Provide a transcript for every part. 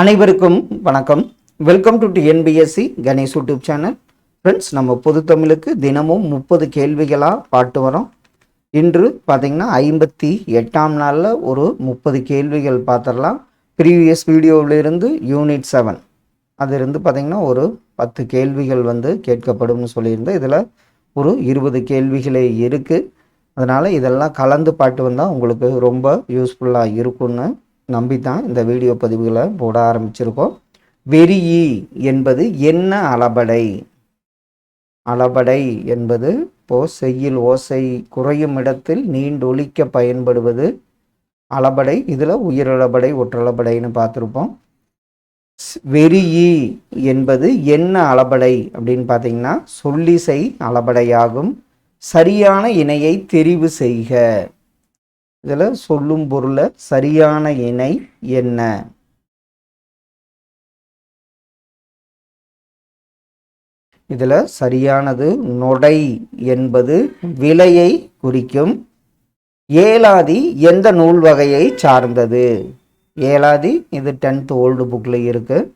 அனைவருக்கும் வணக்கம். Welcome to TNPSC Ganesh YouTube channel friends நம்ம பொது தமிழுக்கு தினமும் முப்பது கேள்விகளாக பாட்டு வரோம். இன்று பார்த்திங்கன்னா ஐம்பத்தி எட்டாம் நாளில் ஒரு முப்பது கேள்விகள் பார்த்துடலாம் ப்ரீவியஸ் வீடியோவிலிருந்து யூனிட் செவன் அதிலிருந்து பார்த்திங்கன்னா ஒரு பத்து கேள்விகள் வந்து கேட்கப்படும்னு சொல்லியிருந்தேன். இதில் ஒரு இருபது கேள்விகளே இருக்குது அதனால் இதெல்லாம் கலந்து பாட்டு வந்தால் உங்களுக்கு ரொம்ப யூஸ்ஃபுல்லாக இருக்கும்னு நம்பி தான் இந்த வீடியோ பதிவுகளை போட ஆரம்பிச்சிருக்கோம். வெறியி என்பது என்ன அளபடை? அளபடை என்பது இப்போ செய்யில் ஓசை குறையும் இடத்தில் நீண்டொழிக்க பயன்படுவது. அளபடை இதில் உயிரிழபடை ஒற்றளபடைன்னு பார்த்துருப்போம். வெறியி என்பது என்ன அளபடை அப்படின்னு பார்த்தீங்கன்னா சொல்லிசை அளபடையாகும். சரியான இணையை தெரிவு செய்க. இதில் சொல்லும் பொருளை சரியான இணை என்ன? இதில் சரியானது நொடை என்பது விலையை குறிக்கும். ஏலாதி எந்த நூல் வகையை சார்ந்தது? ஏலாதி இது டென்த் ஓல்டு புக்கில் இருக்குது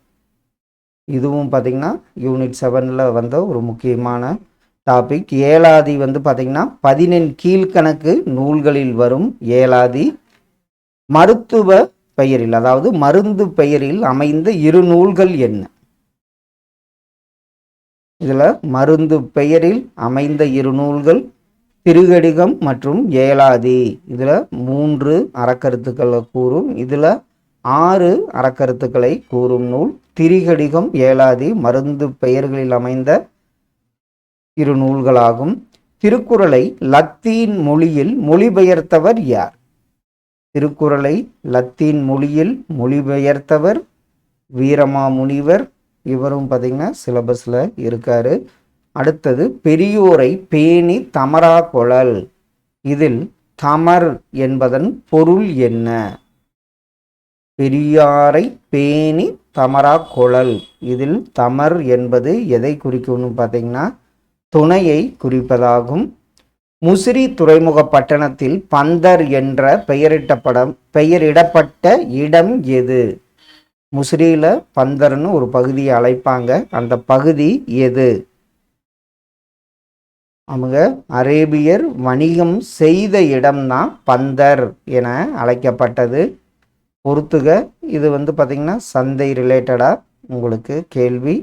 இதுவும் பார்த்திங்கன்னா யூனிட் செவனில் வந்த ஒரு முக்கியமான டாபிக் ஏலாதி வந்து பார்த்திங்கன்னா பதினெண் கீழ்கணக்கு நூல்களில் வரும் ஏலாதி மருத்துவ பெயரில் அதாவது மருந்து பெயரில் அமைந்த இரு நூல்கள் என்ன? இதில் மருந்து பெயரில் அமைந்த இரு நூல்கள் திருகடிகம் மற்றும் ஏலாதி இதில் மூன்று அறக்கருத்துக்களை கூறும். இதில் ஆறு அறக்கருத்துக்களை கூறும் நூல். திரிகடிகம் ஏலாதி மருந்து பெயர்களில் அமைந்த இரு நூல்களாகும் திருக்குறளை லத்தீன் மொழியில் மொழிபெயர்த்தவர் யார்? திருக்குறளை லத்தீன் மொழியில் மொழிபெயர்த்தவர் வீரமாமுனிவர். இவரும் பார்த்தீங்கன்னா சிலபஸில் இருக்காரு. அடுத்தது பெரியோரை பேணி தமரா குழல். இதில் தமர் என்பதன் பொருள் என்ன? பெரியாரை பேணி தமரா குழல். இதில் தமர் என்பது எதை குறிக்கும்னு பார்த்தீங்கன்னா துணையை குறிப்பதாகும். முசிறி துறைமுக பட்டணத்தில் பந்தர் என்ற பெயரிட்டப்படம் பெயரிடப்பட்ட இடம் எது? முசிறியில் பந்தர்னு ஒரு பகுதியை அழைப்பாங்க. அந்த பகுதி எது? அவங்க அரேபியர் வணிகம் செய்த இடம்தான் பந்தர் என அழைக்கப்பட்டது. பொறுத்துக இது வந்து பார்த்திங்கன்னா சந்தை ரிலேட்டடாக உங்களுக்கு கேள்வி.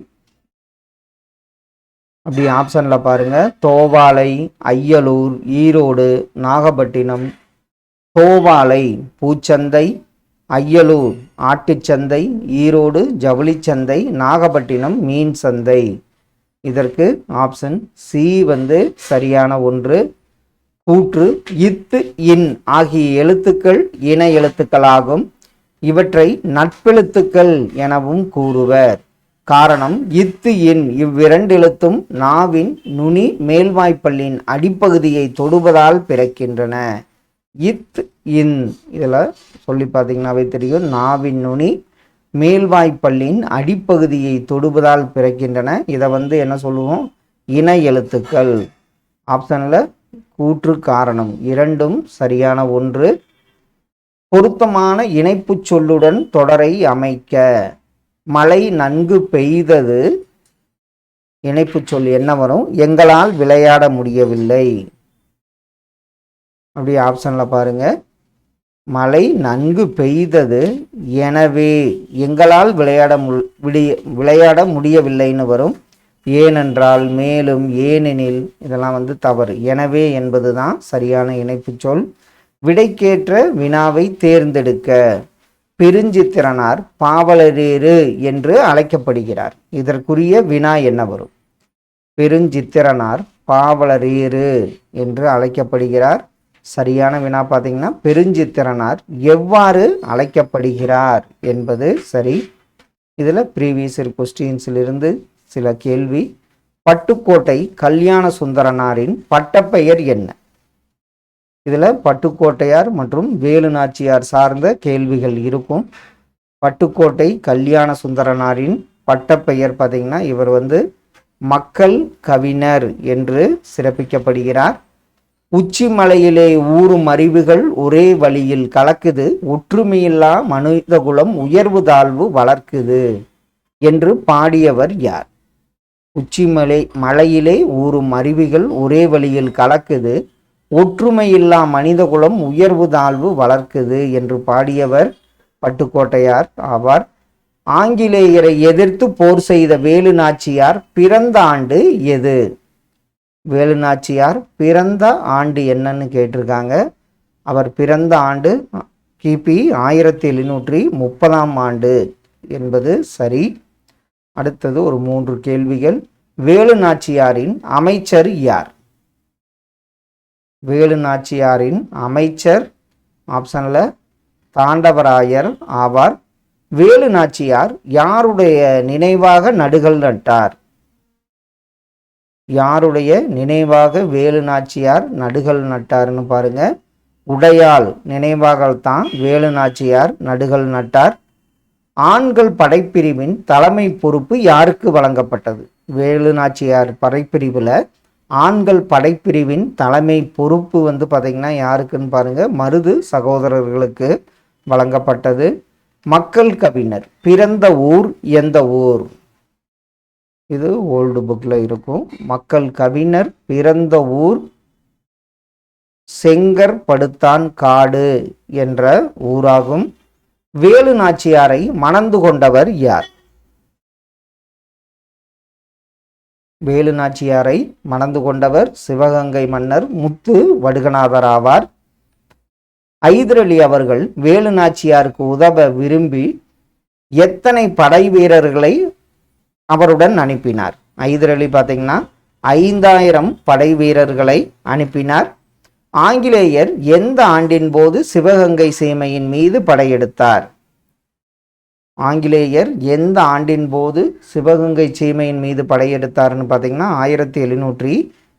அப்படி ஆப்ஷனில் பாருங்கள் தோவாலை ஐயலூர் ஈரோடு நாகப்பட்டினம் தோவாலை பூச்சந்தை ஐயலூர் ஆட்டுச்சந்தை ஈரோடு ஜவுளிச்சந்தை நாகப்பட்டினம் மீன் சந்தை. இதற்கு ஆப்ஷன் சி வந்து சரியான ஒன்று. கூற்று இத்து இன் ஆகிய எழுத்துக்கள் இன எழுத்துக்களாகும். இவற்றை நட்பெழுத்துக்கள் எனவும் கூறுவர். காரணம் இத்து இன் இவ்விரண்டெழுத்தும் நாவின் நுனி மேல்வாய்ப்பல்லின் அடிப்பகுதியை தொடுவதால் பிறக்கின்றன. இத் இன் இதில் சொல்லி பார்த்தீங்கன்னாவே தெரியும் நாவின் நுனி மேல்வாய்ப்பல்லின் அடிப்பகுதியை தொடுவதால் பிறக்கின்றன. இதை வந்து என்ன சொல்லுவோம்? இன எழுத்துக்கள். ஆப்ஷனில் கூற்று காரணம். இரண்டும் சரியான ஒன்று. பொருத்தமான இணைப்புச் சொல்லுடன் தொடரை அமைக்க. மழை நன்கு பெய்தது. இணைப்புச் சொல் என்ன வரும்? எங்களால் விளையாட முடியவில்லை. அப்படி ஆப்ஷனில் பாருங்க. மழை நன்கு பெய்தது. எனவே எங்களால் விளையாட மு விடிய விளையாட முடியவில்லைன்னு வரும். ஏனென்றால் மேலும் ஏனெனில் இதெல்லாம் வந்து தவறு. எனவே என்பது தான் சரியான இணைப்பு சொல். விடைக்கேற்ற வினாவை தேர்ந்தெடுக்க. பெருஞ்சித்திரனார் பாவலரேறு என்று அழைக்கப்படுகிறார். இதற்குரிய வினா என்ன வரும்? பெருஞ்சித்திரனார் பாவலரேறு என்று அழைக்கப்படுகிறார். சரியான வினா பார்த்தீங்கன்னா பெருஞ்சித்திரனார் எவ்வாறு அழைக்கப்படுகிறார் என்பது சரி. இதில் ப்ரீவியஸ் கொஸ்டின்ஸிலிருந்து சில கேள்வி. பட்டுக்கோட்டை கல்யாண சுந்தரனாரின் பட்டப்பெயர் என்ன? இதில் பட்டுக்கோட்டையார் மற்றும் வேலு நாச்சியார் சார்ந்த கேள்விகள் இருக்கும். பட்டுக்கோட்டை கல்யாண சுந்தரனாரின் பட்டப்பெயர் பார்த்தீங்கன்னா இவர் வந்து மக்கள் கவிஞர் என்று சிறப்பிக்கப்படுகிறார். உச்சிமலையிலே ஊறும் அறிவுகள் ஒரே வழியில் கலக்குது. ஒற்றுமையில்லா மனிதகுலம் உயர்வு தாழ்வு வளர்க்குது என்று பாடியவர் யார்? உச்சிமலை மலையிலே ஊறும் அருவிகள் ஒரே வழியில் கலக்குது. ஒற்றுமையில்லா மனிதகுலம் உயர்வு தாழ்வு வளர்க்குது என்று பாடியவர் பட்டுக்கோட்டையார் ஆவார். ஆங்கிலேயரை எதிர்த்து போர் செய்த வேலு நாச்சியார் பிறந்த ஆண்டு எது? வேலு நாச்சியார் பிறந்த ஆண்டு என்னன்னு கேட்டிருக்காங்க. அவர் பிறந்த ஆண்டு கிபி ஆயிரத்தி எழுநூற்றி முப்பதாம் ஆண்டு என்பது சரி. அடுத்தது ஒரு மூன்று கேள்விகள். வேலு நாச்சியாரின் அமைச்சர் யார்? வேலு நாச்சியாரின் அமைச்சர் ஆப்ஷனில் தாண்டவராயர் ஆவார். வேலு நாச்சியார் யாருடைய நினைவாக நடுகள் நட்டார்? யாருடைய நினைவாக வேலு நாச்சியார் நடுகள் நட்டார்னு பாருங்க. உடையால் நினைவாகத்தான் வேலு நாச்சியார் நடுகள் நட்டார். ஆண்கள் படைப்பிரிவின் தலைமை பொறுப்பு யாருக்கு வழங்கப்பட்டது? வேலு நாச்சியார் படைப்பிரிவில் ஆண்கள் படைப்பிரிவின் தலைமை பொறுப்பு வந்து பார்த்திங்கன்னா யாருக்குன்னு பாருங்க மருது சகோதரர்களுக்கு வழங்கப்பட்டது. மக்கள் கவிஞர் பிறந்த ஊர் எந்த ஊர்? இது ஓல்டு புக்கில் இருக்கும். மக்கள் கவிஞர் பிறந்த ஊர் செங்கற்படுத்தான் காடு என்ற ஊராகும். வேலு நாச்சியாரை மணந்து கொண்டவர் யார்? வேலு நாச்சியாரை மணந்து கொண்டவர் சிவகங்கை மன்னர் முத்து வடுகநாதர் ஆவார். ஐதரளி அவர்கள் வேலு நாச்சியாருக்கு உதவ விரும்பி எத்தனை படை வீரர்களை அவருடன் அனுப்பினார். ஐதரளி பார்த்தீங்கன்னா ஐந்தாயிரம் படை வீரர்களை அனுப்பினார். ஆங்கிலேயர் எந்த ஆண்டின் போது சிவகங்கை சீமையின் மீது படையெடுத்தார்? ஆங்கிலேயர் எந்த ஆண்டின் போது சிவகங்கை சீமையின் மீது படையெடுத்தார்னு பார்த்தீங்கன்னா ஆயிரத்தி எழுநூற்றி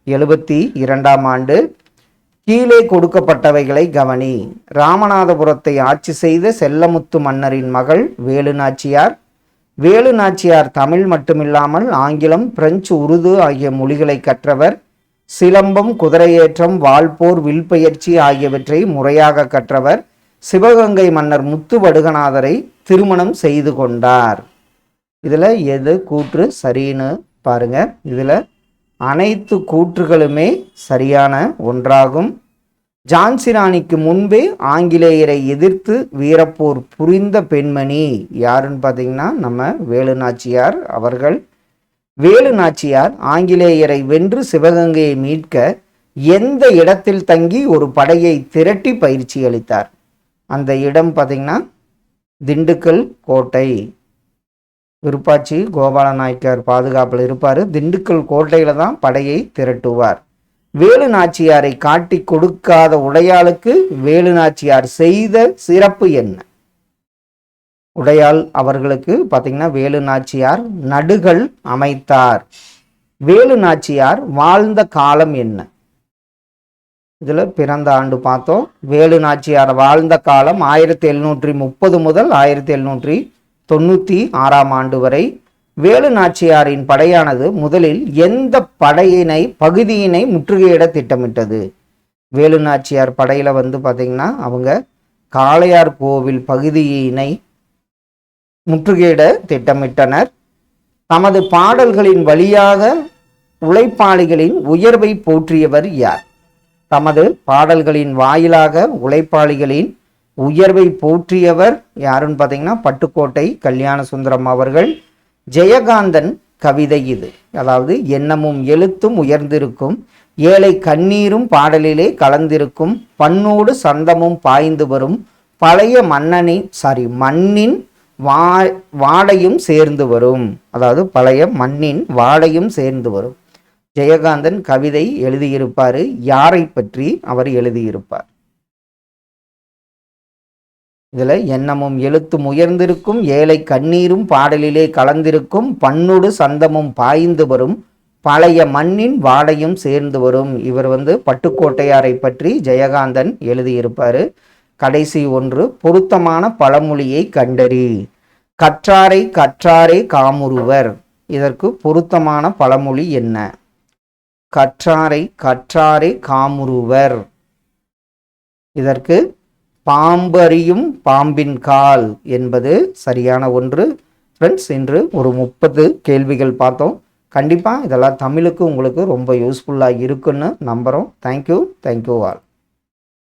எழுபத்தி இரண்டாம் ஆண்டு. கீழே கொடுக்கப்பட்டவைகளை கவனி. ராமநாதபுரத்தை ஆட்சி செய்த செல்லமுத்து மன்னரின் மகள் வேலு நாச்சியார். வேலு நாச்சியார் தமிழ் மட்டுமில்லாமல் ஆங்கிலம் பிரெஞ்சு உருது ஆகிய மொழிகளை கற்றவர். சிலம்பம் குதிரையேற்றம் வால்போர் வில்பெயர்ச்சி ஆகியவற்றை முறையாக கற்றவர். சிவகங்கை மன்னர் முத்து வடுகநாதரை திருமணம் செய்து கொண்டார். இதில் எது கூற்று சரின்னு பாருங்க. இதில் அனைத்து கூற்றுகளுமே சரியான ஒன்றாகும். ஜான்சி ராணிக்கு முன்பே ஆங்கிலேயரை எதிர்த்து வீரப்போர் புரிந்த பெண்மணி யாருன்னு பார்த்தீங்கன்னா நம்ம வேலு நாச்சியார் அவர்கள். வேலு நாச்சியார் ஆங்கிலேயரை வென்று சிவகங்கையை மீட்க எந்த இடத்தில் தங்கி ஒரு படையை திரட்டி பயிற்சி அளித்தார்? அந்த இடம் பார்த்தீங்கன்னா திண்டுக்கல் கோட்டை. விருப்பாச்சி கோபால நாயக்கர் பாதுகாப்பில் இருப்பார். திண்டுக்கல் கோட்டையில் தான் படையை திரட்டுவார். வேலு நாச்சியாரை காட்டி கொடுக்காத உடையாளுக்கு வேலு நாச்சியார் செய்த சிறப்பு என்ன? உடையாள் அவர்களுக்கு பார்த்தீங்கன்னா வேலு நாச்சியார் நடுகள் அமைத்தார். வேலு நாச்சியார் வாழ்ந்த காலம் என்ன? இதில் பிறந்த ஆண்டு பார்த்தோம். வேலு நாச்சியார் வாழ்ந்த காலம் ஆயிரத்தி எழுநூற்றி முப்பது முதல் ஆயிரத்தி எழுநூற்றி தொண்ணூற்றி ஆறாம் ஆண்டு வரை. வேலு நாச்சியாரின் படையானது முதலில் எந்த படையினை பகுதியினை முற்றுகையிட திட்டமிட்டது. வேலு நாச்சியார் படையில் வந்து பார்த்திங்கன்னா அவங்க காளையார் கோவில் பகுதியினை முற்றுகையிட திட்டமிட்டனர். தமது பாடல்களின் வழியாக உழைப்பாளிகளின் உயர்வை போற்றியவர் யார்? தமது பாடல்களின் வாயிலாக உழைப்பாளிகளின் உயர்வை போற்றியவர் யாருன்னு பார்த்தீங்கன்னா பட்டுக்கோட்டை கல்யாண சுந்தரம் அவர்கள். ஜெயகாந்தன் கவிதை இது. அதாவது எண்ணமும் எழுத்தும் உயர்ந்திருக்கும். ஏழை கண்ணீரும் பாடலிலே கலந்திருக்கும். பண்ணோடு சந்தமும் பாய்ந்து வரும். பழைய மன்னனின் சாரி மண்ணின் வா வாடையும் சேர்ந்து வரும். அதாவது பழைய மண்ணின் வாடையும் சேர்ந்து வரும். ஜெயகாந்தன் கவிதை எழுதியிருப்பார். யாரை பற்றி அவர் எழுதியிருப்பார்? இதில் எண்ணமும் எழுத்தும் உயர்ந்திருக்கும் ஏழை கண்ணீரும் பாடலிலே கலந்திருக்கும் பண்ணொடு சந்தமும் பாய்ந்து வரும் பழைய மண்ணின் வாடையும் சேர்ந்து வரும். இவர் வந்து பட்டுக்கோட்டையாரை பற்றி ஜெயகாந்தன் எழுதியிருப்பார். கடைசி ஒன்று பொருத்தமான பழமொழியை கண்டறி. கற்றாரை கற்றாரே காமுறுவர். இதற்கு பொருத்தமான பழமொழி என்ன? கற்றாரை கற்றாரை காமுருவர். இதற்கு பாம்பறியும் பாம்பின் கால் என்பது சரியான ஒன்று. ஃப்ரெண்ட்ஸ் இன்று ஒரு முப்பது கேள்விகள் பார்த்தோம். கண்டிப்பாக இதெல்லாம் தமிழுக்கு உங்களுக்கு ரொம்ப யூஸ்ஃபுல்லாக இருக்குன்னு நம்புகிறோம் தேங்க்யூ தேங்க்யூ ஆல்